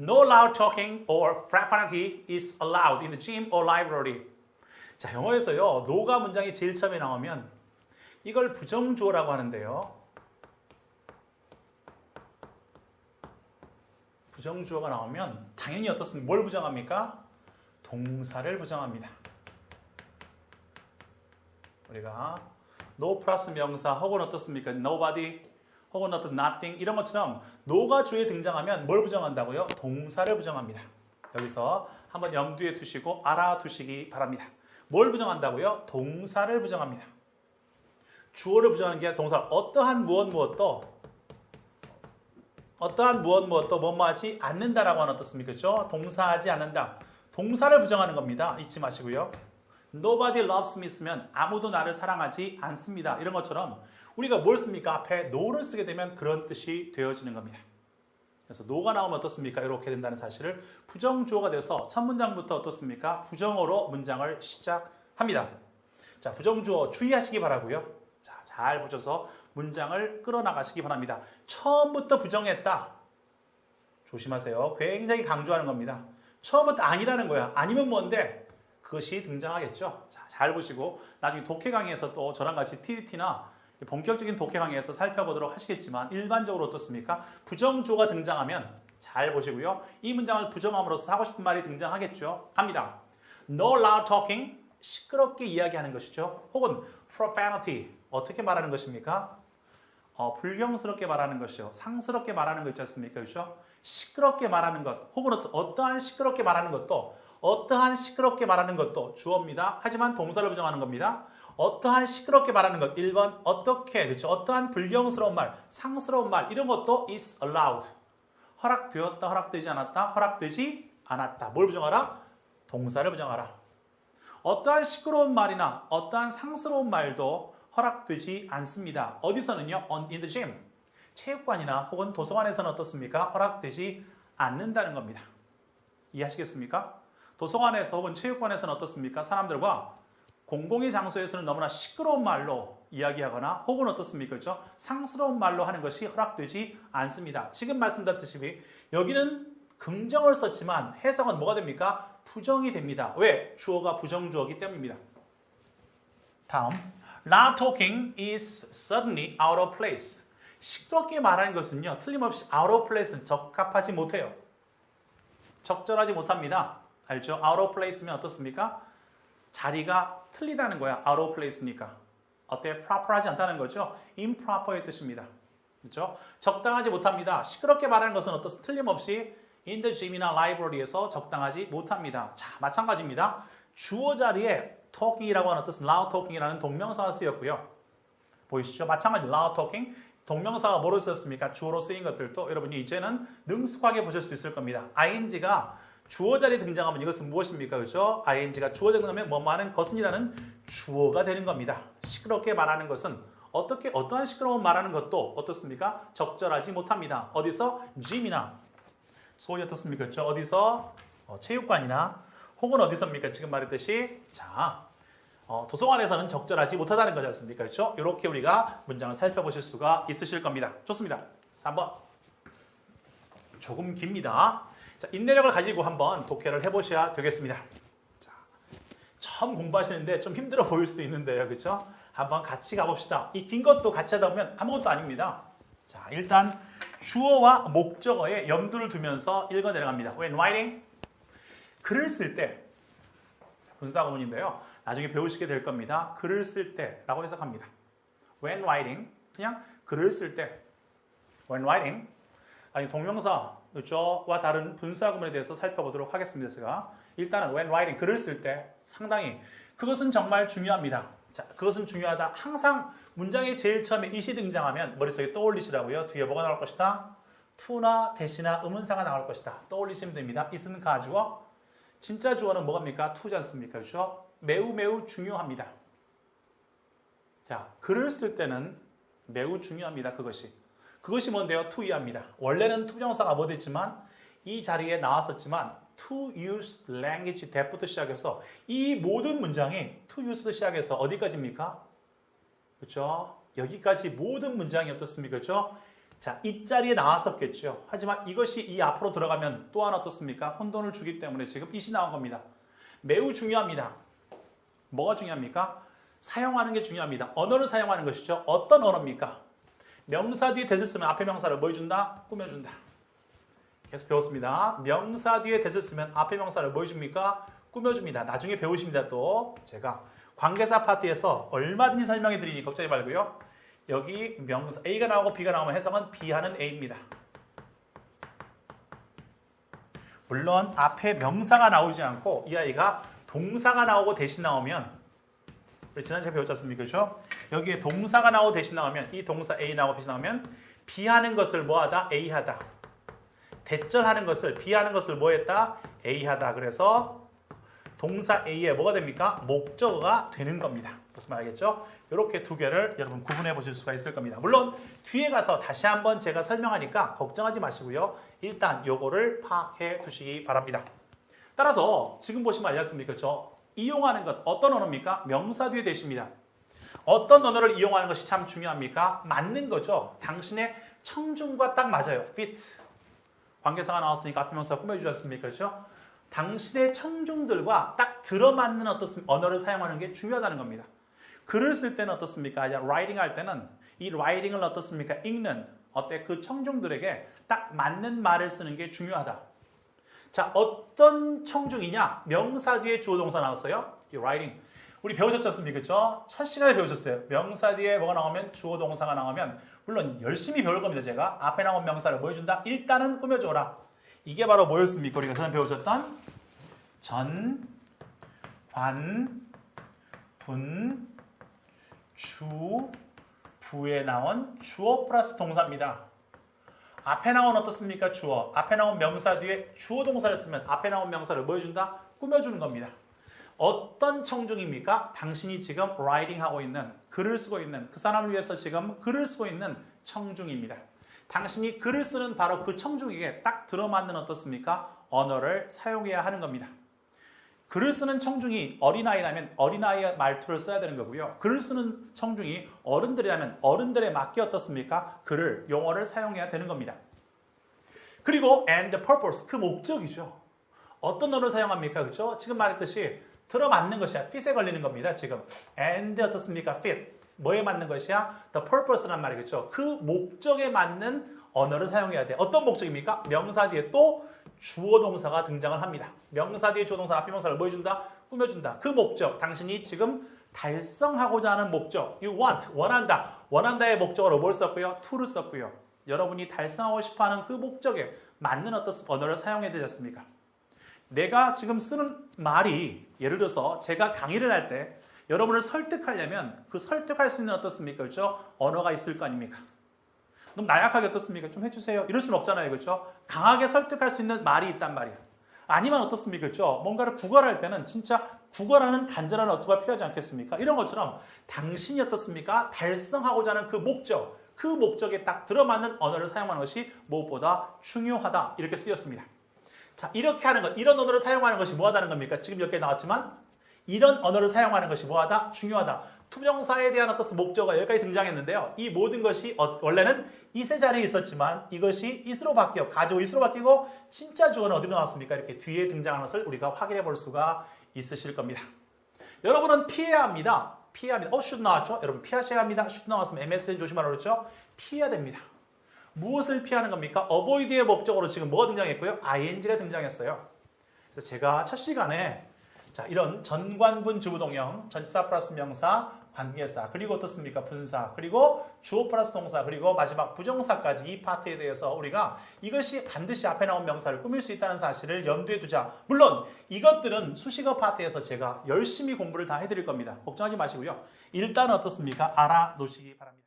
No loud talking or profanity is allowed in the gym or library. 자, 영어에서요. no가 문장이 제일 처음에 나오면 이걸 부정주어라고 하는데요. 부정주어가 나오면 당연히 어떻습니까? 뭘 부정합니까? 동사를 부정합니다. 우리가 no 플러스 명사 혹은 어떻습니까? nobody 혹은 어떤 nothing 이런 것처럼 no가 주에 등장하면 뭘 부정한다고요? 동사를 부정합니다. 여기서 한번 염두에 두시고 알아두시기 바랍니다. 뭘 부정한다고요? 동사를 부정합니다. 주어를 부정하는 게 아니라 동사 어떠한 무엇 무엇도 어떠한 무엇 무엇도 뭐뭐하지 않는다라고 하는 어떻습니까? 그죠? 동사하지 않는다. 동사를 부정하는 겁니다. 잊지 마시고요. Nobody loves me 쓰면 아무도 나를 사랑하지 않습니다. 이런 것처럼 우리가 뭘 씁니까? 앞에 no를 쓰게 되면 그런 뜻이 되어지는 겁니다. 그래서 no가 나오면 어떻습니까? 이렇게 된다는 사실을 부정주어가 돼서 첫 문장부터 어떻습니까? 부정어로 문장을 시작합니다. 자, 부정주어 주의하시기 바라고요. 자, 잘 보셔서 문장을 끌어나가시기 바랍니다. 처음부터 부정했다. 조심하세요. 굉장히 강조하는 겁니다. 처음부터 아니라는 거야. 아니면 뭔데? 그것이 등장하겠죠. 자, 잘 보시고 나중에 독해 강의에서 또 저랑 같이 TDT나 본격적인 독해 강의에서 살펴보도록 하시겠지만 일반적으로 어떻습니까? 부정조가 등장하면 잘 보시고요. 이 문장을 부정함으로써 하고 싶은 말이 등장하겠죠. 갑니다. No loud talking 시끄럽게 이야기하는 것이죠. 혹은 profanity 어떻게 말하는 것입니까? 어, 불경스럽게 말하는 것이요. 상스럽게 말하는 것 있지 않습니까? 그렇죠? 시끄럽게 말하는 것 혹은 어떠한 시끄럽게 말하는 것도 어떠한 시끄럽게 말하는 것도 주어입니다. 하지만 동사를 부정하는 겁니다. 어떠한 시끄럽게 말하는 것 1번 어떻게 그렇죠? 어떠한 불경스러운 말, 상스러운 말 이런 것도 is allowed. 허락되었다, 허락되지 않았다, 허락되지 않았다. 뭘 부정하라? 동사를 부정하라. 어떠한 시끄러운 말이나 어떠한 상스러운 말도 허락되지 않습니다. 어디서는요? On, in the gym. 체육관이나 혹은 도서관에서는 어떻습니까? 허락되지 않는다는 겁니다. 이해하시겠습니까? 도서관에서 혹은 체육관에서는 어떻습니까? 사람들과 공공의 장소에서는 너무나 시끄러운 말로 이야기하거나 혹은 어떻습니까? 그렇죠? 상스러운 말로 하는 것이 허락되지 않습니다. 지금 말씀드렸듯이 여기는 긍정을 썼지만 해석은 뭐가 됩니까? 부정이 됩니다. 왜? 주어가 부정주어기 때문입니다. 다음. Loud talking is suddenly out of place. 시끄럽게 말하는 것은요. 틀림없이 out of place는 적합하지 못해요. 적절하지 못합니다. 알죠? out of place면 어떻습니까? 자리가 틀리다는 거야. out of place니까. 어때? proper하지 않다는 거죠. improper의 뜻입니다. 그렇죠? 적당하지 못합니다. 시끄럽게 말하는 것은 어떻 틀림없이 in the gym이나 library에서 적당하지 못합니다. 자, 마찬가지입니다. 주어 자리에 talking이라고 하는 뜻은 loud talking이라는 동명사가 쓰였고요. 보이시죠? 마찬가지 loud talking 동명사가 뭐로 쓰였습니까? 주어로 쓰인 것들도 여러분이 이제는 능숙하게 보실 수 있을 겁니다. ing가 주어 자리에 등장하면 이것은 무엇입니까? 그죠? ing가 주어 등장하면 뭐뭐 하는 것은이라는 주어가 되는 겁니다. 시끄럽게 말하는 것은 어떻게 어떠한 시끄러운 말하는 것도 어떻습니까? 적절하지 못합니다. 어디서 gym이나 소위 어떻습니까? 그죠? 어디서 어, 체육관이나 혹은 어디서입니까? 지금 말했듯이 자 어, 도서관에서는 적절하지 못하다는 거지 않습니까? 그렇죠? 이렇게 우리가 문장을 살펴보실 수가 있으실 겁니다. 좋습니다. 3번 조금 깁니다. 자, 인내력을 가지고 한번 독해를 해보셔야 되겠습니다. 자, 처음 공부하시는데 좀 힘들어 보일 수도 있는데요. 그렇죠? 한번 같이 가봅시다. 이 긴 것도 같이 하다 보면 아무것도 아닙니다. 자, 일단 주어와 목적어에 염두를 두면서 읽어 내려갑니다. When writing, 글을 쓸 때, 분사구문인데요. 나중에 배우시게 될 겁니다. 글을 쓸 때라고 해석합니다. When writing, 그냥 글을 쓸 때. When writing, 아니 동명사, 그렇죠?와 다른 분사 구문에 대해서 살펴보도록 하겠습니다. 제가 일단은 when writing, 글을 쓸 때 상당히 그것은 정말 중요합니다. 자, 그것은 중요하다. 항상 문장의 제일 처음에 이시 등장하면 머릿속에 떠올리시라고요. 뒤에 뭐가 나올 것이다? to나 대시나 의문사가 나올 것이다. 떠올리시면 됩니다. is는 가주어. 진짜 주어는 뭐갑니까? to지 않습니까? 그렇죠? 매우 매우 중요합니다. 자, 글을 쓸 때는 매우 중요합니다. 그것이. 그것이 뭔데요? to이합니다. 원래는 투정사가 뭐 됐지만 이 자리에 나왔었지만 to use language that부터 시작해서 이 모든 문장이 to use부터 시작해서 어디까지입니까? 그렇죠? 여기까지 모든 문장이 어떻습니까? 그렇죠? 자, 이 자리에 나왔었겠죠. 하지만 이것이 이 앞으로 들어가면 또 하나 어떻습니까? 혼돈을 주기 때문에 지금 이시 나온 겁니다. 매우 중요합니다. 뭐가 중요합니까? 사용하는 게 중요합니다. 언어를 사용하는 것이죠. 어떤 언어입니까? 명사 뒤에 대을 쓰면 앞에 명사를 뭐 해준다? 꾸며준다. 계속 배웠습니다. 명사 뒤에 대을 쓰면 앞에 명사를 뭐 해줍니까? 꾸며줍니다. 나중에 배우십니다. 또 제가 관계사 파트에서 얼마든지 설명해 드리니 걱정하지 말고요. 여기 명사 A가 나오고 B가 나오면 해석은 B 하는 A입니다. 물론 앞에 명사가 나오지 않고 이 아이가 동사가 나오고 대신 나오면 우리 지난주에 배웠지 않습니까? 그죠? 여기에 동사가 나오고 대신 나오면 이 동사 A 나오고 대신 나오면 B 하는 것을 뭐 하다? A 하다. 대절하는 것을 B 하는 것을 뭐 했다? A 하다. 그래서 동사 A에 뭐가 됩니까? 목적어가 되는 겁니다. 무슨 말이겠죠? 이렇게 두 개를 여러분 구분해 보실 수가 있을 겁니다. 물론 뒤에 가서 다시 한번 제가 설명하니까 걱정하지 마시고요. 일단 요거를 파악해 두시기 바랍니다. 따라서 지금 보시면 알겠습니까? 저 이용하는 것 어떤 언어입니까? 명사 뒤에 대십니다. 어떤 언어를 이용하는 것이 참 중요합니까? 맞는 거죠. 당신의 청중과 딱 맞아요. fit. 관계사가 나왔으니까 앞에 명사 꾸며주지 않습니까? 그렇죠? 당신의 청중들과 딱 들어맞는 어떤 언어를 사용하는 게 중요하다는 겁니다. 글을 쓸 때는 어떻습니까? 라이팅 할 때는 이 라이팅을 어떻습니까? 읽는 어때 그 청중들에게 딱 맞는 말을 쓰는 게 중요하다. 자, 어떤 청중이냐? 명사 뒤에 주어 동사 나왔어요. 이 writing. 우리 배우셨지 않습니까? 그죠? 첫 시간에 배우셨어요. 명사 뒤에 뭐가 나오면 주어 동사가 나오면 물론 열심히 배울 겁니다. 제가 앞에 나온 명사를 뭐 해준다? 일단은 꾸며줘라. 이게 바로 뭐였습니까? 우리가 전에 배우셨던 전, 관, 분, 주, 부에 나온 주어 플러스 동사입니다. 앞에 나온 어떻습니까? 주어. 앞에 나온 명사 뒤에 주어 동사를 쓰면 앞에 나온 명사를 뭐 해준다? 꾸며주는 겁니다. 어떤 청중입니까? 당신이 지금 writing 하고 있는 글을 쓰고 있는 그 사람을 위해서 지금 글을 쓰고 있는 청중입니다. 당신이 글을 쓰는 바로 그 청중에게 딱 들어맞는 어떻습니까? 언어를 사용해야 하는 겁니다. 글을 쓰는 청중이 어린아이라면 어린아이의 말투를 써야 되는 거고요. 글을 쓰는 청중이 어른들이라면 어른들의 맞게 어떻습니까? 글을, 용어를 사용해야 되는 겁니다. 그리고 and the purpose, 그 목적이죠. 어떤 언어를 사용합니까? 그렇죠? 지금 말했듯이 들어맞는 것이야. fit에 걸리는 겁니다. 지금. and 어떻습니까? fit. 뭐에 맞는 것이야? the purpose란 말이겠죠. 그 목적에 맞는 언어를 사용해야 돼. 어떤 목적입니까? 명사 뒤에 또 주어 동사가 등장을 합니다. 명사 뒤에 주어 동사 앞에 명사를 뭐 해준다? 꾸며준다. 그 목적, 당신이 지금 달성하고자 하는 목적, you want, 원한다. 원한다의 목적으로 뭘 썼고요? to를 썼고요. 여러분이 달성하고 싶어하는 그 목적에 맞는 어떤 언어를 사용해야 되지 않습니까? 내가 지금 쓰는 말이 예를 들어서 제가 강의를 할 때 여러분을 설득하려면 그 설득할 수 있는 어떻습니까? 그렇죠? 언어가 있을 거 아닙니까? 너무 나약하게 어떻습니까? 좀 해주세요. 이럴 수는 없잖아요. 그렇죠? 강하게 설득할 수 있는 말이 있단 말이야. 아니면 어떻습니까? 그렇죠? 뭔가를 구걸할 때는 진짜 구걸하는 간절한 어투가 필요하지 않겠습니까? 이런 것처럼 당신이 어떻습니까? 달성하고자 하는 그 목적, 그 목적에 딱 들어맞는 언어를 사용하는 것이 무엇보다 중요하다. 이렇게 쓰였습니다. 자, 이렇게 하는 것, 이런 언어를 사용하는 것이 뭐하다는 겁니까? 지금 여기에 나왔지만 이런 언어를 사용하는 것이 뭐하다? 중요하다. 투명사에 대한 어떤 목적어가 여기까지 등장했는데요. 이 모든 것이 어, 원래는 이세 자리에 있었지만 이것이 이스로 바뀌어 가지고 이스로 바뀌고 진짜 주어는 어디로 나왔습니까? 이렇게 뒤에 등장하는 것을 우리가 확인해 볼 수가 있으실 겁니다. 여러분은 피해야 합니다. 피해야 합니다. 어, 슛 나왔죠? 여러분 피하셔야 합니다. 슛 나왔으면 MSN 조심하라고 그랬죠? 피해야 됩니다. 무엇을 피하는 겁니까? avoid의 목적으로 지금 뭐가 등장했고요? ing가 등장했어요. 그래서 제가 첫 시간에 자, 이런 전관분 주부동형, 전치사 플러스 명사, 관계사, 그리고 어떻습니까? 분사, 그리고 주어 플러스 동사, 그리고 마지막 부정사까지 이 파트에 대해서 우리가 이것이 반드시 앞에 나온 명사를 꾸밀 수 있다는 사실을 염두에 두자. 물론 이것들은 수식어 파트에서 제가 열심히 공부를 다 해드릴 겁니다. 걱정하지 마시고요. 일단 어떻습니까? 알아놓으시기 바랍니다.